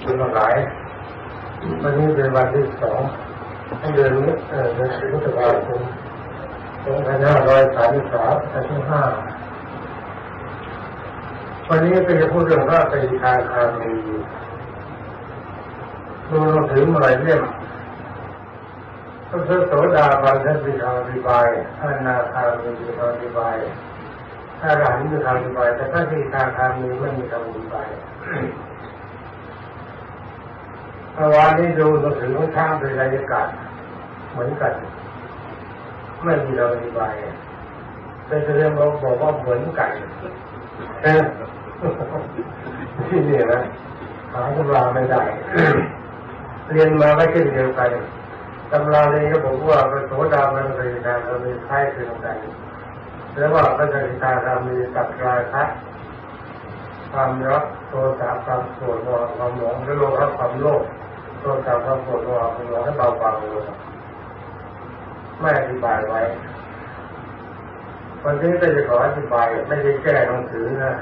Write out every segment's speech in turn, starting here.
คุณหลายวันนี้เป็นวันที่สองเดือนนี้เดือนพฤษภาคมสองพันห้าร้อยสามสิบสามอาทิตย์ห้าวันนี้ก็จะพูดเรื่องพระปฏิทาคามีดูเราถือมาหลายเล่มพระโสดาบันท่านมีคำอธิบายอนาคามีมีคำอธิบายถ้าหลังมีคำอธิบายแต่ถ้าปฏิทางคามีไม่มีคำอธิบาย เมื่อวานนี้ดูหนังสือของช่างเป็นบรรยากาศเหมือนกัน ไม่มีเราอธิบายเป็นเรื่องเราบอกว่าเหมือนกันที่นี่นะหาตำราไม่ได้ เรียนมาไม่เช่นเดียวกันตำราเรียนก็บอกว่าพระโสดาบันเป็นทางเรามีคล้ายคลึงกันแล้วว่าพระสกิทาคามีตัดราคะความรักโทสะความโกรธความหลงและโลภความโลภ โทสะความโกรธความหลงให้เบาบางลงไม่อธิบายไว้วันนี้ก็จะขออธิบายไม่ได้แก้หนังสือนะ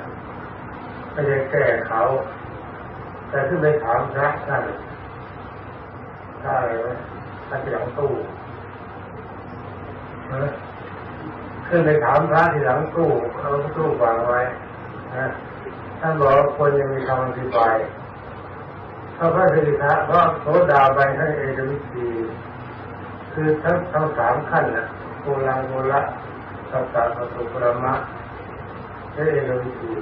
ไม่ได้แก้เขา แต่ที่ไปถามพระท่านได้ไหมท่านที่หลังตู้ขึ้นไปถามพระที่หลังตู้เขาตู้วางไว้นะท่านบอกควรยังมีคำอธิบาย พระพระสิริธะเพราะโสดาบันท่านเอกวิธีคือทั้งทั้งสามขั้นนะโกลังโกละสัตตะสัตตุปรมะใช้เอกวิธี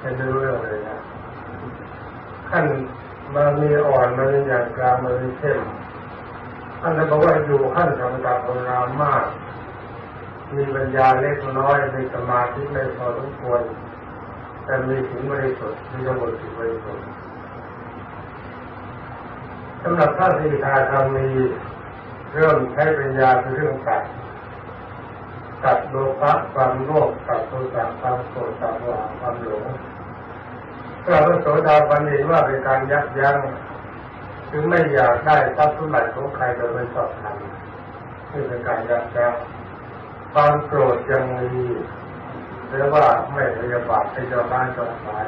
จะดูเรื่องเลยนะขั้นมันมีอ่อนมันมีอย่างกลางมันมีเข้มท่านบอกว่าอยู่ขั้นสังกัดภาวนามาก มีปัญญาเล็กน้อยมีสมาธิไม่พอสมควรแต่มีถึงบริสุทธิ์มีระบบถึงบริสุทธิ์ สำหรับพระสีทาคามีเริ่มใช้ปัญญาเป็นเรื่องตัดตัดโลภะความโลภตัดโทสะความโกรธตัดโมหะความหลงพระพระโสดาบันเห็นว่าเป็นการยับยั้งถึงไม่อยากได้ทรัพย์สมบัติของใครโดยไม่ชอบธรรมนี่เป็นการยับยั้งความโกรธยังมีหรือว่าไม่พยาบาทให้เจ้าบานเจ้าสาร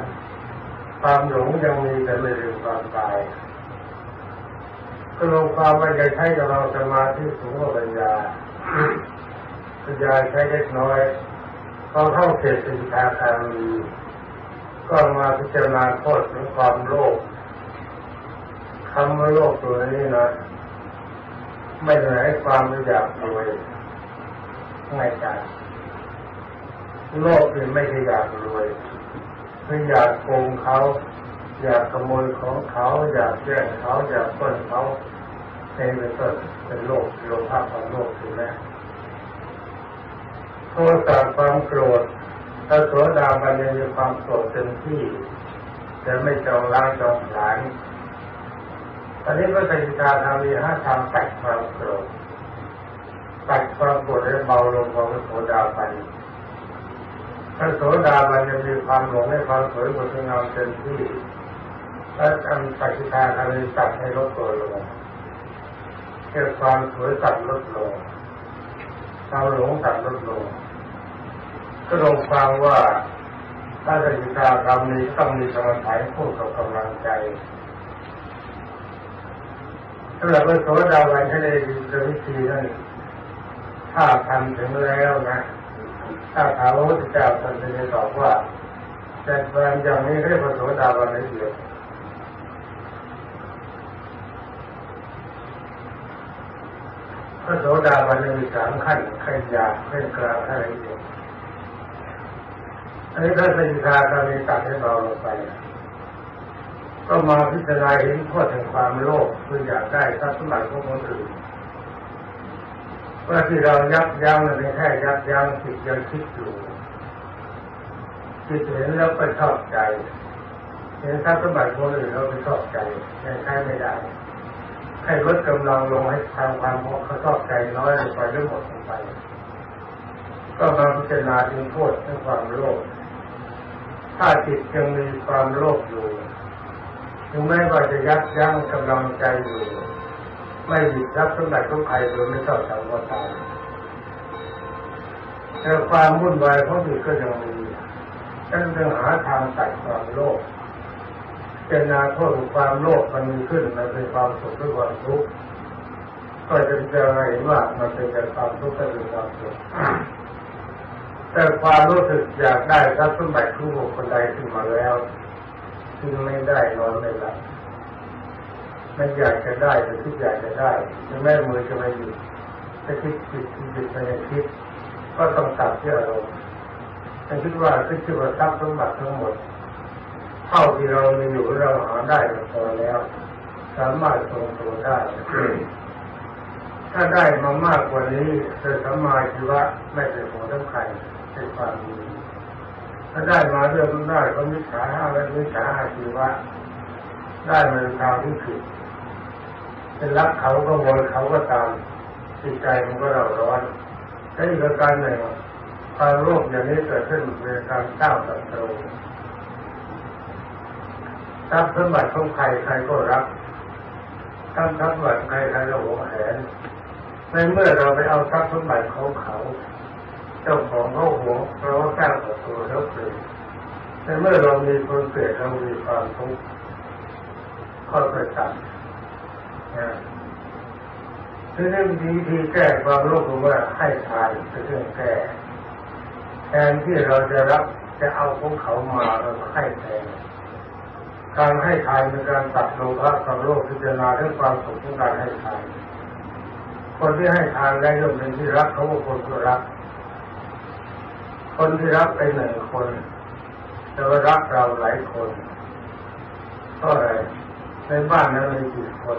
ความหลงยังมีแต่ไม่ลืมความตาย ก็ลงความว่าจะใช้กับเราสมาธิสูงกว่าปัญญาปัญญาใช้เล็กน้อยพอเข้าเขตสินค้าการมีก็มาพิจารณาโทษของความโลภคำว่าโลภตัวนี้นะไม่ได้ให้ความอยากรวยง่ายจังโลภคือไม่ได้อยากรวยไม่อยากโกงเขา อยากขโมยของเขาอยากแย่งเขาอยากปล้นเขาเป็นต้นเป็นโลภโลภะความโลภถูกไหมโทสะความโกรธถ้าโสดาบันยังมีความโกรธเต็มที่แต่ไม่จองล้างจองผลาญตอนนี้พระสิกาทำมีห้าทำตัดความโกรธตัดความโกรธให้เบาลงของพระโสดาบันพระโสดาบันยังมีความหลงในความสวยงดงามเต็มที่ และทำสักกิทาทำมีตัดให้ลดตัวลงแค่ความสวยตัดลดลงควาหลงตัดลดลง ก็ลงฟังว่าถ้าจะกิจกรรมนี้ต้องมีสมาธิพูดกับกำลังใจสำหรับพระโสดาบันทะเลดีวิธีนั้นถ้าทำถึงแล้วนะถ้าถามพระพุทธเจ้าท่านจะตอบว่าแต่แฟนอย่างนี้เรียกว่าโสดาบันเดียว พระโสดาบันมีสามขั้นขั้นยาขั้นกลางขั้นละเอียดอันนี้ถ้าสิกาตอนนี้ตัดให้เบาลงไป ก็มาพิจารณาเห็นโทษแห่งความโลภคืออยากได้ทรัพย์สมบัติของคนอื่นว่าที่เรายับยั้งมันเป็นแค่ยับยั้งจิตยังคิดอยู่จิตเห็นแล้วก็ชอบใจเห็นทรัพย์สมบัติคนอื่นเราไม่ชอบใจยังใช้ไม่ได้ ให้ลดกำลังลงให้ทำความเขาชอบใจน้อยลงไปหรือหมดลงไป ก็มาพิจารณาถึงโทษของความโลภถ้าจิตยังมีความโลภอยู่ถึงแม้ว่าจะยับยั้งกำลังใจอยู่ ไม่หยิบรับสมบัติของใครโดยไม่ชอบทำก็ตามแต่ความวุ่นวายของจิตก็ยังมีฉันต้องหาทางตัดความโลภ เจตนาโทษขอความโลภมันมีขึ้นมันเป็นความสุขหรือความทุกข์ก็จะเจอเห็นว่ามันเป็นแต่ความทุกข์ก็เป็นความสุขแต่ความรู้สึกอยากได้ทรัพย์สมบัติของบุคคลใดขึ้นมาแล้วที่ไม่ได้นอนไม่หลับมันอยากจะได้แต่คิดอยากจะได้แม้มือจะไม่หยุดจะคิดจิตจิตไปยังคิด ก็ต้องตัดที่อารมณ์ฉันคิดว่าขึ้นชื่อว่าทรัพย์สมบัติทั้งหมด เท่าที่เรามีอยู่เราหาได้พอแล้ว สามารถทรงตัวได้ถ้าได้มามากกว่านี้เธอสมาชีวะไม่เป็นของสำคัญเป็นความดีถ้าได้มาเรื่องได้ก็มิจฉาและมิจฉาอาชีวะได้มาทางที่ผิดเป็นรักเขาก็โวยเขาก็ตามจิตใจมันก็เราร้อนและอีกประการหนึ่งความโลภอย่างนี้เกิดขึ้นเป็นการสร้างศัตรู ทรัพย์สมบัติของใครใครก็รักทรัพย์สมบัติใครใครก็หวงแหนในเมื่อเราไปเอาทรัพย์สมบัติของเขา เจ้าของเขาหวงเราก็สร้างศัตรูแล้วเกิดในเมื่อเรามีคนเกลียดเรามีความทุกข์ก็ไปตัดนะที่นี่วิธีแก้ความโลภของว่าให้ทานเป็นเรื่องแก้แทนที่เราจะรับจะเอาของเขามาเราให้แทน การให้ทานเป็นการตัดโลภะความโลภพิจารณาเรื่องความสุขของการให้ทาน คนที่ให้ทานและย่อมเป็นที่รักเขาคนที่รัก คนที่รักเป็นหนึ่งคนแต่ว่ารักเราหลายคนก็อะไรในบ้านนั้นมีกี่คน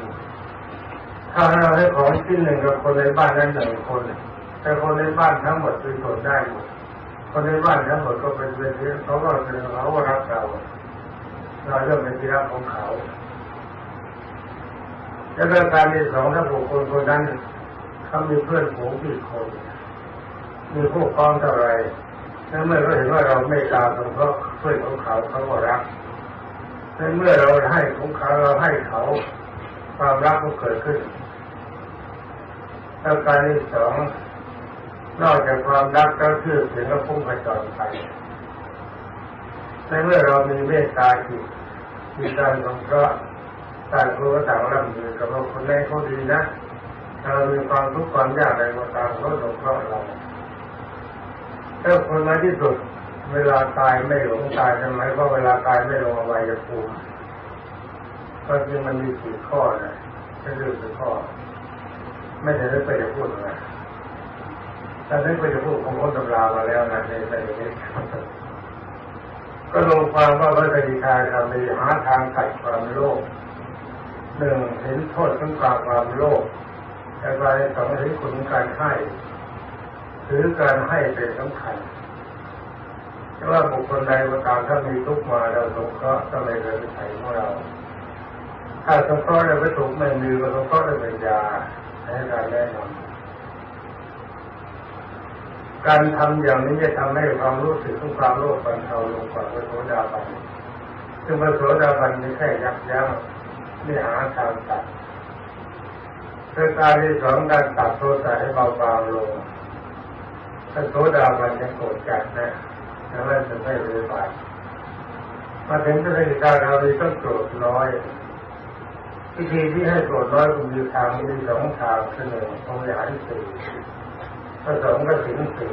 ถ้าเราให้ของชิ้นหนึ่งกับคนในบ้านนั้นหนึ่งคน แต่คนในบ้านทั้งหมดเป็นคนได้หมดคนในบ้านทั้งหมดก็เป็นเป็นเขาก็เป็นเขาก็รักเรา เราเริ่มเป็นที่รักของเขา แล้วก็การที่สองถ้าบุคคลคนนั้นเขามีเพื่อนฝูงกี่คน มีผู้ครองเท่าไรแล้วเมื่อเขาเห็นว่าเราไม่ตามเพราะเพื่อนของเขาเขาก็รักในเมื่อเราให้ของเขาเราให้เขาความรักก็เกิดขึ้นแล้วการที่สองนอกจากความรักก็คือเสียงและพุ่งกระจรไป ในเมื่อเรามีเมตตาจิตมีการสงเคราะห์ต่างคนก็ต่างร่ำมือกับเราคนแรกเขาดีนะเรามีความทุกข์ความยากอะไรก็ตามเขาสงเคราะห์เราถ้าคนมาที่สุด เวลาตายไม่หลงตายทำไมเพราะเวลาตายไม่ลงอวัยภูมิก็จริงมันมีสี่ข้อนะแค่เรื่องสี่ข้อ ไม่ได้ไปจะพูดนะแต่ได้ไปจะพูดของคนตำรามาแล้วนะในในนี้ ก็ลงความว่าพระสกิทาคามีหาทางตัดความโลภหนึ่งเห็นโทษของการความโลภแต่ไปสองเห็นคุณการให้ถือการให้เป็นสำคัญแต่ว่าบุคคลใดก็ตามถ้ามีทุกมาเราสงเคราะห์ต้องในเรื่องใส่ของเรา ถ้าสงเคราะห์ในวัตถุไม่มีก็สงเคราะห์ในปัญญาให้การแนะนำ การทำอย่างนี้จะทำให้ความรู้สึกของความโลภบรรเทาลงกว่าพระโสดาบันซึ่งพระโสดาบันไม่แค่ยับยั้งนี่หาทางตัดเพื่อการที่สองการตัดโทษะให้เบาบางลงถ้าโสดาบันยังโกรธจัดนะแล้วมันจะไม่รู้ไปมาถึงพระสกิทาคามีต้องโกรธน้อยวิธีที่ให้โกรธน้อยคุณมีทางมีสองทางคือหนึ่งพรหมวิ ผสมกับสิงสี่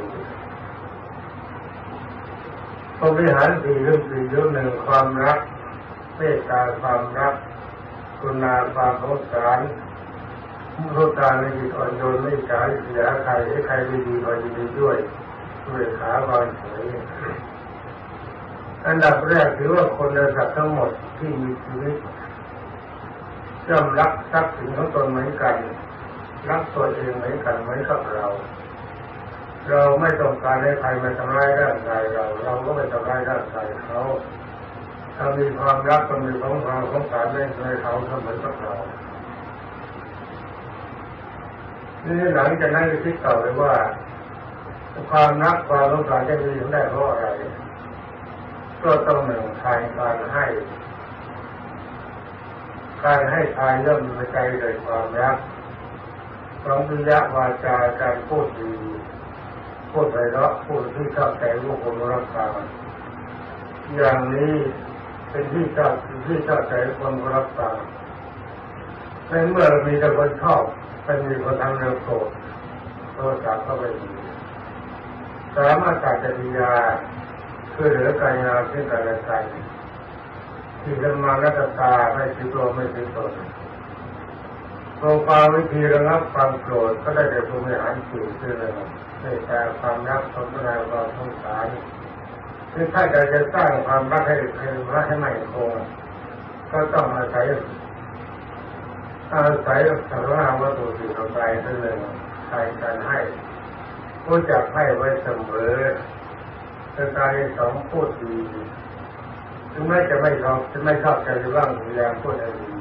พรหมวิหารสี่เรื่องสี่เรื่องหนึ่งความรักเมตตาความรักกุณาความสงสารมุทตาในจิตอ่อนโยนไม่ใช้เสียใครให้ใครไม่ดีพอยินดีด้วยด้วยขาบานเฉยอันดับแรกถือว่าคนในสัตว์ทั้งหมดที่มีชีวิตย่อมรักทรัพย์สินของตนเหมือนกัน รักตัวเองเหมือนกันเหมือนกับเรา เราไม่ต้องการให้ใครมาทำร้ายร่างกายเรา เราก็ไม่ทำร้ายร่างกายเขาถ้ามีความรักก็มีของความสงสารไม่เคยเขาเสมอกับเรานี่หลังจากนั้นคิดต่อไปว่า ความรักความสงสารจะมีอยู่ได้เพราะอะไร ก็ต้องหนึ่งทางการให้การให้ทานย่อมมีใจโดยความรักความวิยะวาจาการพูดดี พูดไพเราะพูดที่ชอบใจลูกคนรักษาอย่างนี้เป็นที่ชอบเป็นที่ชอบใจคนรับฟังในเมื่อมีแต่คนชอบมันมีคนทำเรื่องโกรธโทสาเข้าไปดีสามารถการจริยาคือเหลือการงานซึ่งกันและกันที่เรื่องมาและตาไม่ถือตัวไม่ถือตน โรงความวิธีระงับความโกรธก็ได้แต่ภูมิหารสี่คือหนึ่งในแต่ความรักสมนาความสงสารคือถ้าจะจะสร้างความรักให้เพิ่มให้มั่นคงก็ต้องอาศัยอาศัยสารนาวัตถุสิ่งต่อไปคือหนึ่งใครการให้รู้จักให้ไว้เสมอเป็นการสองพูดดีถึงแม้จะไม่ชอบจะไม่ชอบใจหรือว่าพยายามพูดให้ดี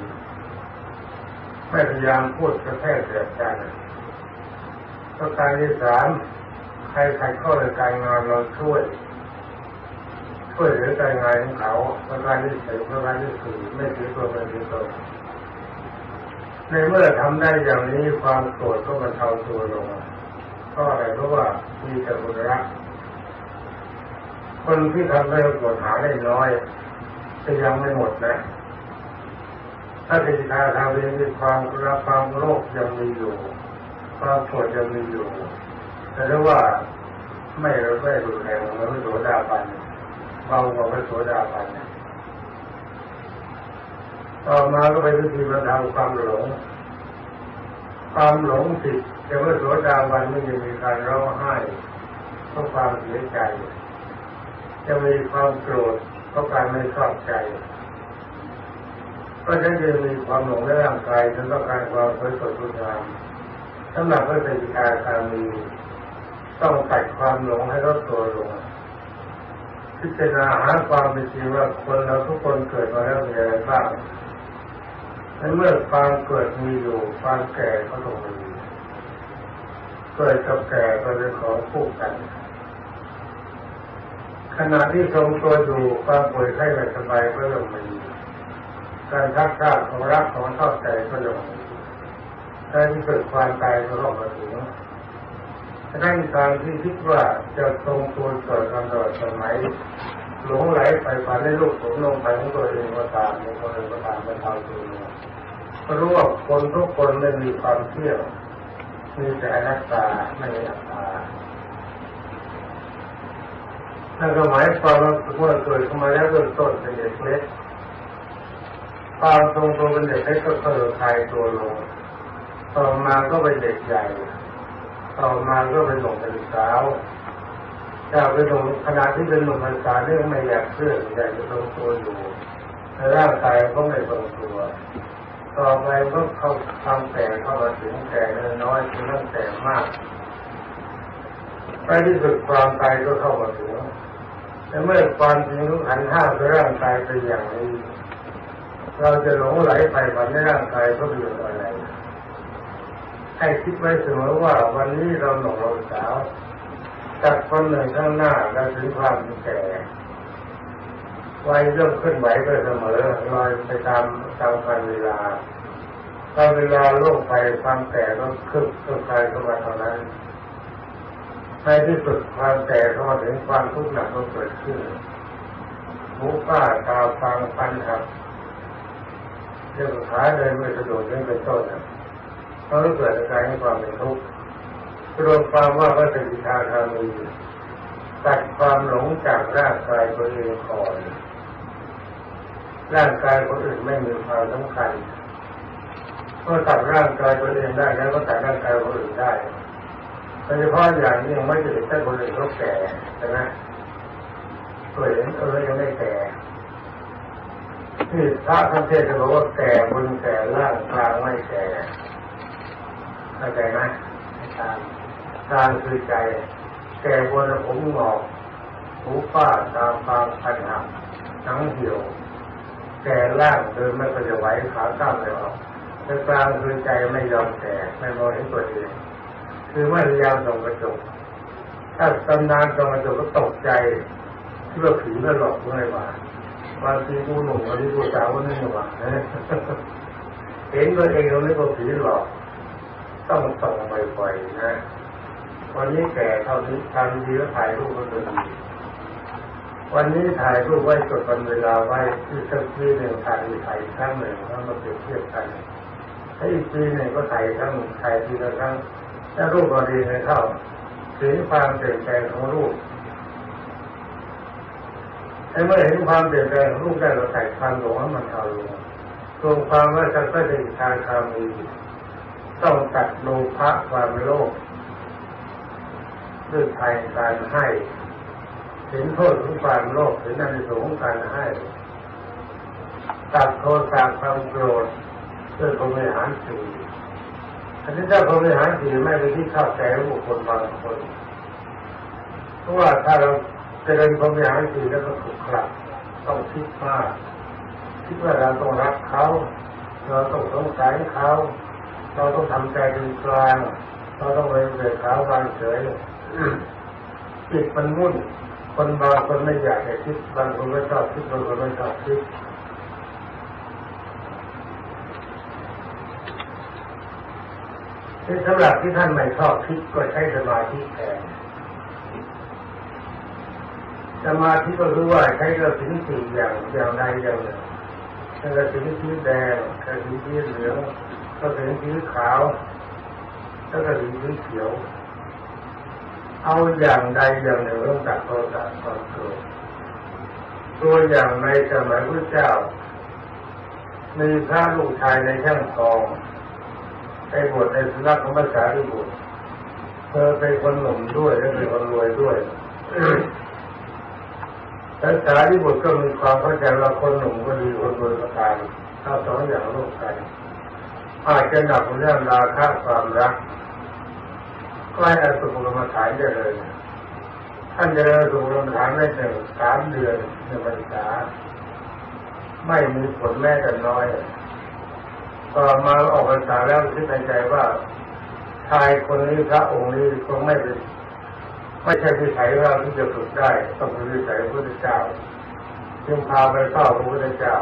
พยายามพูดกระแทกเสียดกันประการที่สามใครใครเข้าในการงานเราช่วย ช่วยเหลือการงานของเขาประการที่สี่ประการที่สี่ไม่ถือตัวไม่ถือตนในเมื่อทำได้อย่างนี้ความโกรธก็บรรเทาตัวลงก็อะไรเพราะว่ามีแต่บุญรักคนที่ทำได้โกรธหาได้น้อยจะยังไม่หมดนะ ถ้าติทาทางเรียนมีความรักความโลภยังมีอยู่ ความโกรธยังมีอยู่แต่ถ้าว่าไม่ไม่รุนแรงเหมือนโสดาบันเบากว่าพระโสดาบันต่อมาก็ไปวิธีบรรเทาความหลง ความหลงผิดแต่ว่าโสดาบันไม่ยังมีการร้องไห้เพราะความเสียใจ จะมีความโกรธเพราะการไม่ชอบใจ ก็จะจะมีความหลงในร่างกายจนต้องการความสวยสดงดงามสำหรับพระเศรษฐาคามีต้องตัดความหลงให้ลดตัวลงพิจารณาหาความเป็นจริงว่าคนเราทุกคนเกิดมาแล้วมีอะไรบ้างในเมื่อความเกิดมีอยู่ความแก่ก็ต้องมีเกิดกับแก่ก็เป็นของคู่กัน ขณะที่ทรงตัวอยู่ความป่วยไข้ไม่สบายก็ย่อมมี การทักษะของรักของชอบใจก็ย่อมมีการที่เกิดความตายก็ต้องมาถึงฉะนั้นการที่คิดว่าจะทรงตัวเกิดตลอดสมัยหลงไหลไปฝันในลูกผมลงไปของตัวเองก็ตามในคนอื่นก็ตามเป็นทางตัวเองรู้ว่าคนทุกคนไม่มีความเที่ยงมีแต่อนัตตาไม่มีอัตตานั่นก็หมายความว่าเมื่อเกิดขึ้นมาแล้วเริ่มต้นเป็นเด็กเล็ก ความทรงตัวเป็นเด็กเล็กก็เกิดคลายตัวลง ต่อมาก็เป็นเด็กใหญ่ ต่อมาก็เป็นหนุ่มเป็นสาวจากเป็นหนุ่มขณะที่เป็นหนุ่มเป็นสาวเรื่องไม่อยากเชื่ออยากจะทรงตัวอยู่แต่ร่างกายก็ไม่ทรงตัว ต่อไปก็เข้าทำแต่เข้ามาถึงแก่น้อยถึงตั้งแต่มากไปที่สุดความตายก็เข้ามาถึงแต่เมื่อความจริงทุกขันห้าคือร่างกายเป็นอย่างนี้ เราจะหลงไหลไปฝันในร่างกายก็เปอยู่อะไรให้คิดไว้เสมอว่าวันนี้เราหนุ่มเราสาวจากคนหนึ่งข้างหน้าเราถึงความแก่วัยเริ่มขึ้นไหวไปเสมอลอยไปตามตามการเวลาตามเวลาโลกไปความแก่ก็คึกคึกใครเข้ามาเท่านั้นในที่สุดความแก่เข้ามาถึงความทุกข์หนักก็เกิดขึ้นหูป้าตาฟังฟันหัก เรื่องขาเดินไม่สะดวกนี่เป็นต้นเขาเกิดอาการให้ความเป็นทุกข์รวมความว่าพระสกิทาคามีตัดความหลงจากร่างกายตัวเองก่อนร่างกายคนอื่นไม่มีความสำคัญเมื่อตัดร่างกายตัวเองได้แล้วก็ตัดร่างกายคนอื่นได้โดยเฉพาะอย่างนี้ยังไม่จะเห็นแต่คนอื่นเขาแก่ใช่ไหมตัวเองเออยังไม่แก่ ที่พระท่านเทศน์บอกว่าแก่บนแก่ล่างกลางไม่แก่เข้าใจไหมกลางกลางคือใจ แก่บนผมหงอกหูป้าตาฟางพันหักหนังเหี่ยว แก่ล่างเดินไม่ค่อยจะไหวขาข้ามเลยออกแต่กลางคือใจไม่ยอมแก่ไม่มองเห็นตัวเองคือไม่พยายามส่งกระจกถ้าตำนานส่งกระจกก็ตกใจที่ว่าผีมาหลอกด้ว ยว่าบางทีผู้หนุ่มบางทีผู้สาวก็นี่ว่าเห็นตัวเองเราไม่ก็ผีหลอกต้องส่องบ่อยๆนะวันนี้แก่เท่านี้ทำดีแล้วถ่ายรูปก็จะดีวันนี้ถ่ายรูปไว้จดวันเวลาไว้ที่สักทีหนึ่งถ่ายอีกถ่ายครั้งหนึ่งแล้วมาเปรียบเทียบกันถ้าอีกทีหนึ่งก็ถ่ายครั้งถ่ายทีละครั้งถ้ารูปพอดีในเข้าถึงความเปลี่ยนแปลงของรูป ไอ้เมื่อเห็นความเปลี่ยนแปลงของรูปได้เราใส่ความหลงให้มันเอาลงรวมความว่าจะก็จะทางคามีต้องตัดโลภะความโลภด้วยทางการให้เห็นโทษของความโลภเห็นอนิสงส์ของการให้ตัดโทสะความโกรธด้วยพรหมิหารสี่อันนี้ถ้าพรมิหารสี่ไม่เป็นที่เข้าใจของบุคคลบางคนเพราะว่าถ้าเรา เจริญพรหมิหารสี่แล้วก็ถูกขลักต้องคิดมากคิดว่าเราต้องรักเขาเราต้องสงสารเขาเราต้องทำใจเป็นกลางเราต้องเรียนเกิดเขาวางเฉยจิตมันมุ่นคนบางคนไม่อยากจะคิดบางคนไม่ชอบคิดบางคนไม่ชอบคิดสำหรับที่ท่านไม่ชอบคิดก็ใช้สมาธิแทน สมาธิก็รู้ว่าใช้กระสินสี่อย่างอย่างใดอย่างหนึ่งกระสินสีแดงกระสินสีเหลืองกระสินสีขาวแล้วกระสินสีเขียว เอาอย่างใดอย่างหนึ่งต้องตัดโทษตัดความโกรธตัวอย่างในสมัยพระเจ้ามีพระลูกชายในช่างทองไปบวชในสำนักของพระสารีบุตรเธอเป็นคนหนุ่มด้วยและเป็นคนรวยด้วย ภาษาที่บทก็มีความเข้าใจว่าคนหนุ่มก็ดีคนรวยก็ตายถ้าสองอย่างร่วมกันอาจจะหนักเรื่องราคาความรักก็ให้อสุภกรรมฐานได้เลยท่านจะเริญสุภกรรมฐานได้หนึ่งสามเดือนหนึ่งพรรษาไม่มีผลแม้แต่น้อยต่อมาออกพรรษาแล้วคิดในใจว่าชายคนนี้พระองค์นี้คงไม่เป็น ไม่ใช่วิสัยเราที่จะฝึกได้ต้องเป็นวิสัยพระพุทธเจ้า จึงพาไปเฝ้าพระพุทธเจ้า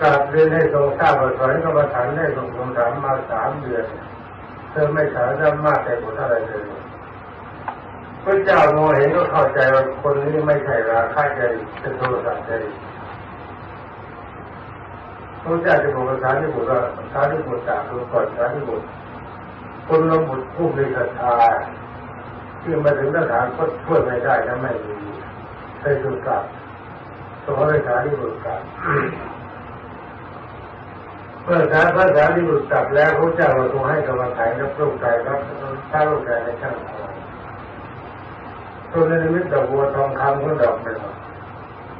กราบเรียนให้ทรงทราบว่าสอนกรรมฐานได้ทรงคำถามมาสามเดือนเธอไม่สามารถมากแต่ผลอะไรเลยพระเจ้ามองเห็นก็เข้าใจว่าคนนี้ไม่ใช่ราคาใจเป็นโทสะใจพระเจ้าจะบอกภาษาที่บุตรภาษาที่บุตรจากตัวก่อนภาษาที่บุตร คนลงบุตรผู้มีศรัทธาที่มาถึงสถานก็ช่วยไม่ได้ถ้าไม่มีเคยถูกกลับสอนภาษาที่บุตรกลับเมื่อสารภาษาที่บุตรกลับแล้วพระเจ้าเราทรงให้กรรมฐานกับลูปกใจครับถ้าลูปกใจในช่างทองตัวนิมิตดอกบัวทองคำก็ดอกหนึ่ง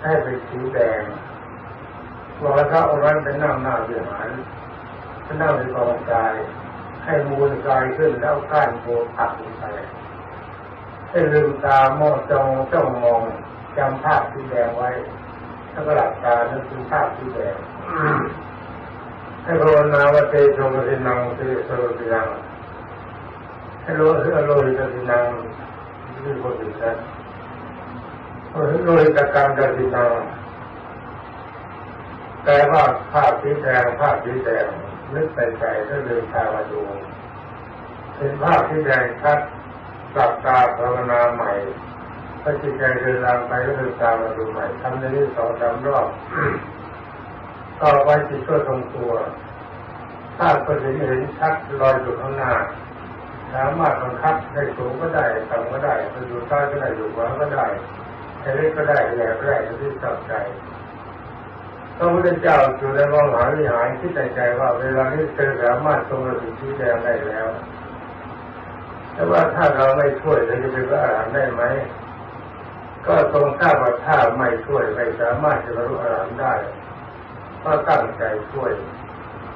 ให้เป็นสีแดงบอกว่าถ้าเอาไว้เป็นนั่งหน้าวิหารเป็นนั่งในกองกาย ให้มูลกายขึ้นแล้วก้านโบปักลงไปให้ลืมตามองจ้องจ้องมองจำภาพสีแดงไว้แล้วก็หลับตานึกถึงภาพสีแดงให้ภาวนาวเตโชกสินังเตโชกสินังให้รู้ให้อโลหิตสินังที่คนอื่นนะให้โลหิตกรรมสินังแต่ว่าภาพสีแดงภาพสีแดง นึกใส่ใจก็เดินทามาดูเห็นภาพสีแดงชัดกลับตาภาวนาใหม่ถ้าจิตใจเดินทางไปก็เดินตามาดูใหม่ทำในนี้สองสามรอบต่อไปจิตก็ทรงตัวภาพก็เห็นเห็นชัดลอยอยู่ข้างหน้าสามารถบังคับให้สูงก็ได้ต่ำก็ได้ไปอยู่ใต้ก็ได้อยู่ขวาก็ได้ให้เล็กก็ได้ใหญ่ก็ได้ที่ชอบใจ ระพุทธเจ้าอยู่ในมหาวิหารที่ใจใจว่าเวลานี้เธอสามารถทรงระสิทธิแดงได้แล้ว แต่ว่าถ้าเราไม่ช่วยเราจะเป็นพระอรหันต์ได้ไหม ก็ทรงทราบว่าถ้าไม่ช่วยไม่สามารถจะบรรลุอรหันต์ได้ ก็ตั้งใจช่วย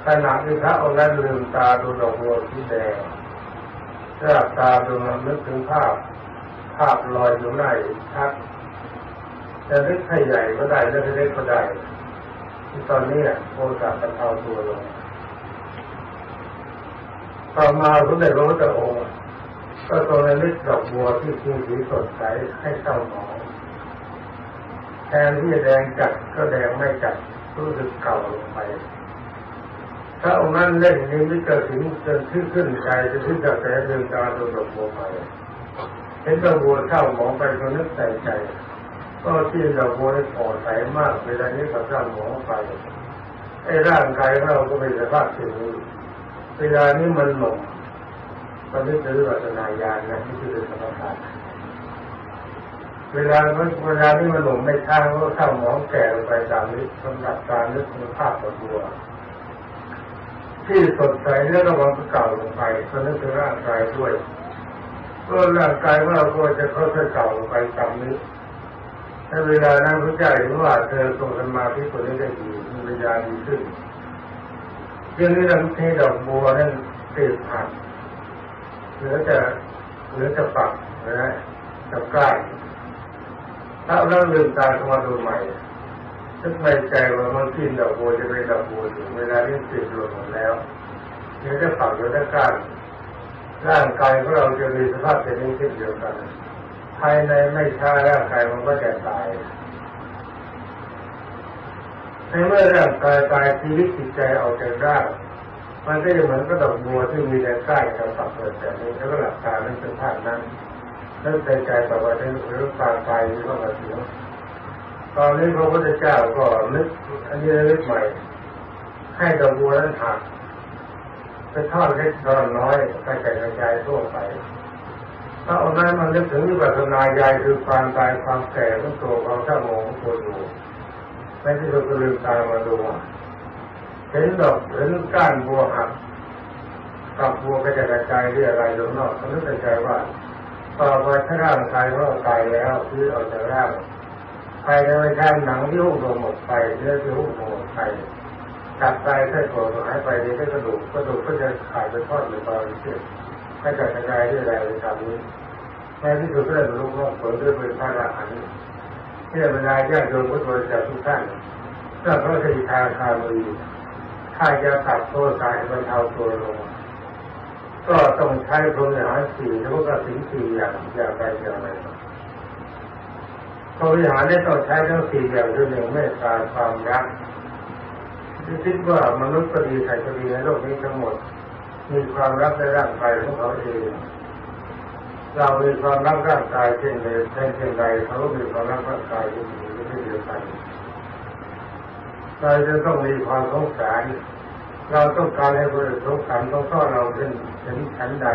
ขณะที่พระองค์นั้นลืมตาดูดอกบัวสีแดงราตาดูมันนึกถึงภาพ ภาพลอยอยู่ในชัดจะนึกให้ใหญ่ก็ได้จะเล็กก็ได้ ที่ตอนนี้โทสะบรรเทาตัวลงต่อมาพระเดชพระพุทธองค์ก็ทรงระลึกดอกบัวที่มีสีสดใสให้เศร้าหมองแทนที่แดงจัดก็แดงไม่จัดรู้สึกเก่าลงไปถ้าองค์นั้นเล่นนี้มิตรสิงจนขึ้นขึ้นใจจะขึ้นกระแสเดินตาโดนดอกบัวไปเห็นดอกบัวเข้าหมองไปก็นึกใส่ใจ ก็ที่ดอกบัวได้พอใสมากเวลานี้ก็เข้าหมองไปไอ้ร่างกายเราก็เป็นสภาพเช่นนี้เวลานี้มันหลงตอนนี้คือวัฒนายานนะนี่คือสมถะเวลาเวลานี้มันหลงไม่ช้าก็เข้าหมองแก่ไปตามนี้สำหรับการนึกคุณภาพของบัวที่สดใสและระวังเก่าลงไปก็นึกถึงร่างกายด้วยก็ร่างกายของเราก็จะค่อยเก่าลงไปตามนี้ ถ้าเวลานั้นพระเจ้าเห็นว่าเธอทรงสมาธิตัวนี้ได้ดีมีวิญญาดีขึ้นเรื่องนี้เราเทดอกบัวนั่นติดผักเหลือจะเหลือจะปักนะจะกล้าถ้าเราลืมตาเข้ามาดูใหม่นึกในใจว่ามันกินดอกบัวจะเป็นดอกบัวอยู่เวลานี้ติดหล่นหมดแล้วเดี๋ยวจะปักอยู่ด้านก้านร่างกายของเราจะมีสภาพเป็นเช่นเดียวกัน ภายในไม่ช้าร่างกายมันก็จะตายในเมื่อร่างกายตายชีวิตจิตใจออกจากร่างมันก็จะเหมือนกับดอกบัวที่มีแต่ใก้กับฝักเปิดแต่นี้แล้วก็หลับตานั้นเป็นภาพนั้นแล้วใจใจต่อไปในรูปตาตายก็มาถึงตอนนี้พระพุทธเจ้าก็นึกอันนี้นึกใหม่ ให้ดอกบัวนั้นหักเป็นทอดเล็กทอดน้อยกระจายกระจายทั่วไป ถ้าเอานั้นมันนึกถึงวิปัสสนาญาณคือความตายความแก่ของตัวความเศร้าหมองของตัวอยู่ในที่เราก็ลืมตามาดูเห็นดอกเห็นก้านบัวหักกับบัวกระจายกระจายเรื่อยอะไรลงนอกเขานึกในใจว่าต่อไปถ้าร่างกายของเราตายแล้วคือออกจากร่างภายในไม่ใช่หนังที่หุ้มลงหมดไปเนื้อที่หุ้มลงหมดไปตัดไตไส้กรดหายไปในกระดูกกระดูกก็จะขาดไปทอดไปตอนเชื่อ ก็จะกระจายด้วยอะไรในทำนี้แม้ที่สุดก็ได้บรรลุมรรคผลด้วยเป็นพระอรหันต์ที่เวลาญาติโยมพุทธบริษัททุกท่านถ้าพระสิทธาคามีถ้าจะตัดโทษสายบรรเทาตัวลงก็ต้องใช้พรหมหารสี่แล้วก็สิงสี่อย่างอย่างใดอย่างหนึ่งพรหมวิหารได้ต้องใช้ทั้งสี่อย่างคือหนึ่งเมตตาความรักคิดว่ามนุษย์ก็ดีใครก็ดีในโลกนี้ทั้งหมด มีความรักในร่างกายของเขาเองเรามีความรักร่างกายเช่นใดเช่นใดเขาก็มีความรักร่างกายเช่นนี้เช่นเดียวกันเราจะต้องมีความสงสาร เราต้องการให้บริสุทธิ์สงสารต้องต้อนเราเป็นชั้นใด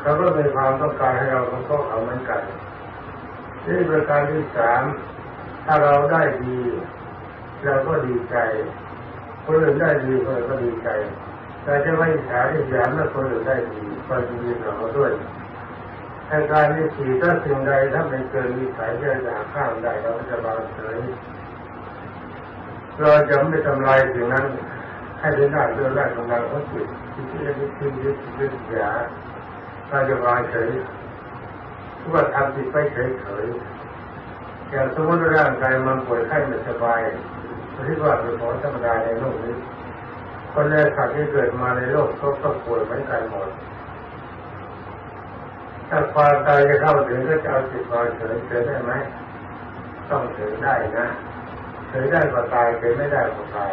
เขาก็มีความต้องการให้เราต้องต้อนเขาเหมือนกันนี่ประการที่สามถ้าเราได้ดี เราก็ดีใจคนอื่นได้ดีคนอื่นก็ดีใจ แต่จะไม่ฉาที่ยามและคนอื่นได้ดีคนดีกับเราด้วยแต่การที่สี่ถ้าสิ่งใดถ้าเป็นเกินวิสัยจะจะข้ามได้เราจะบางเฉยเราจะไม่ทำลายสิ่งนั้นให้ได้ได้ด้วยแรงกของจิตที่ที่ที่ที่ที่ที่เสียเราจะวางเฉยทุกว่าทำจิตไปเฉยเฉยอย่างสมมติร่างกายมันป่วยไข้ไม่สบายที่ว่าเป็นของธรรมดาในโลกนี้ คนในสัตว์ที่เกิดมาในโลกเขาก็ป่วยเหมือนกันหมด ถ้าความตายจะเข้าถึงก็จะเอาจิตวางเฉยเฉยได้ไหม ต้องเฉยได้นะเฉยได้ก็ตายเฉยไม่ได้ก็ตาย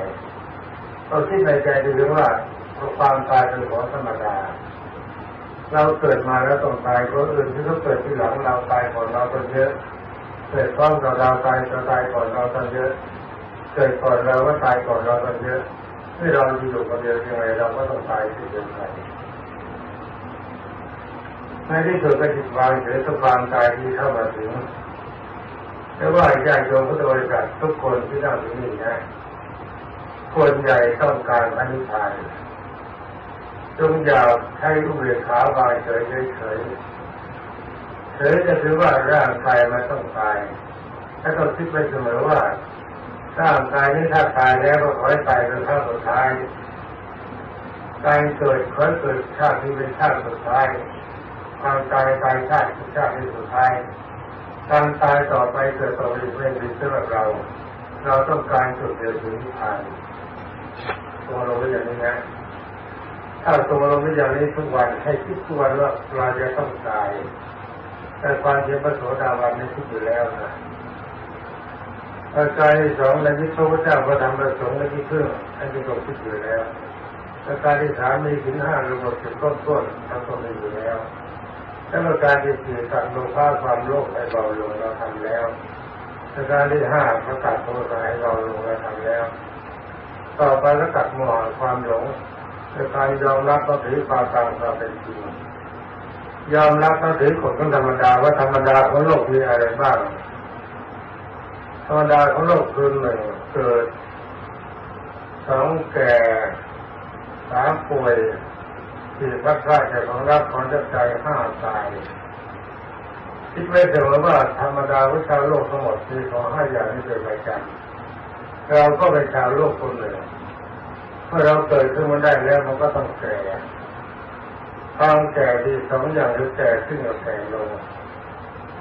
เราคิดในใจดูว่าความตายเป็นของธรรมดา เราเกิดมาแล้วต้องตายคนอื่นที่เขาเกิดที่หลังเราตายก่อนเราก็เยอะเกิดพร้อมกับเราตายเราตายก่อนเราตั้งเยอะเกิดก่อนเราก็ตายก่อนเราตั้งเยอะ ที่เราอยู่คนเดียวยังไงเราก็ต้องตายสิ่เดียวกันในที่สุดก็จิตวางเฉยทุกความตายที่เข้ามาถึงแต่ว่าญาติโยมพุทธบริษัททุกคนที่นั่งที่นี่นะคนใหญ่ต้องการอนิพพานจงอย่าให้อุเบกขาวางเฉยเฉยเฉยเฉยจะถือว่าร่างกายมันต้องตายถ้าต้องคิดไปเสมอว่า ร่างกายนี้ถ้าตายแล้วก็ขอให้ตายเป็นครั้งสุดท้ายการเกิดขอให้เกิดชาติที่เป็นชาติสุดท้ายความตายตายชาติชาติที่สุดท้ายการตายต่อไปเกิดต่อไปเป็นเป็นสำหรับเรา เราต้องการจุดเดียวถึงนิพพานตัวเราเป็นอย่างนี้นะถ้าตัวเราเป็นอย่างนี้ทุกวันให้คิดทุกวันว่าเราจะต้องตาย แต่ความเชื่อพระโสดาบันไม่คิดอยู่แล้วนะ อาการที่สองในที่พระพุทธเจ้าพระธรรมประสงค์ในที่เพึ่งอันนี้ก็คิดอยู่แล้วอาการที่สามมีถึงห้าระบบถึงต้นต้นทั้งต้นมีอยู่แล้วและประการที่สี่ตัดโลภะความโลภให้เบาลงเราทำแล้วประการที่ห้าประตัดโทสะให้เบาลงเราทำแล้ว ต่อไปก็ตัดโมหะความหลงในการยอมรับก็ถือความตามควาเป็นจริงยอมรับก็ถือกฎของธรรมดาว่าธรรมดาของโลกมีอะไรบ้าง รรมดาของโลกคือหนึ่งเกิดสองแก่สามป่วยสี่พัดพลาดจากของรักของจ้าใจห้าตายคิดไว้เสมอว่าธรรมดาวิชาโลกทั้งหมดมีของห้าอย่างนี้เป็นประจำเราก็เป็นชาวโลกคนหนึ่งเมื่อเราเกิดขึ้นมาได้แล้วมันก็ต้องแก่ความแก่ที่สองอย่างคือแก่ขึ้นกับแก่ลง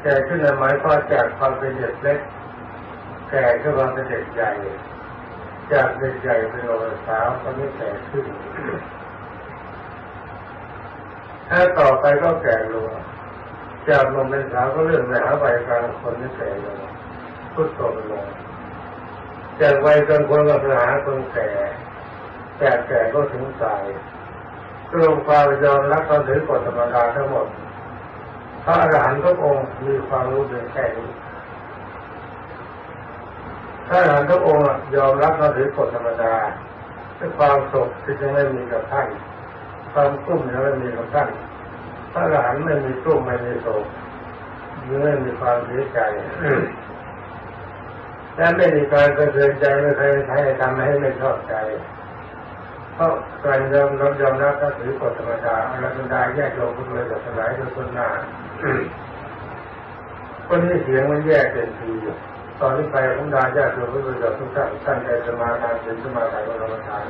แก่ขึ้นในหมายความจากความเป็นเด็กเล็ก แก่ขึ้นมาเป็นเด็กใหญ่ จากเด็กใหญ่เป็นโลสาวตอนนี้แก่ขึ้น ถ้าต่อไปก็แก่ลงจากลงเป็นสาวก็เลื่อนไปหาวัยกลางคนที่แก่ลงพุทโตลงจากวัยกลางคนก็ไปหาคนแก่จากแก่ก็ถึงตายรวมความยอมรับการถือกฎธรรมดาทั้งหมด พระอรหันต์ทุกองค์มีความรู้เพียงแค่นี้ ถ้าหันต์ทุกองค์ยอมรับนับถือกฎธรรมดาด้วยความสุขที่จะไม่มีกับท่าน ความกุ้มจะไม่มีกับท่านถ้าอรหันไม่มีกุ้มไม่มีโศกไม่มีความเสียใจและไม่มีการกระเทือนใจไม่เคยใครทำให้ไม่ชอบใจ เพราะการยอมรับยอมรับนับถือกฎธรรมดาอรรถดาแยกโลกพุทธเลยจากสลายโดยคนหน้าคนนี้เสียงมันแยกเป็นทีอยู่ ตอนนี้ไปผมดาญาติโยมพุทธเจ้าทุกท่านตั้งใจสมาทานเป็นสมาทานกรรมฐาน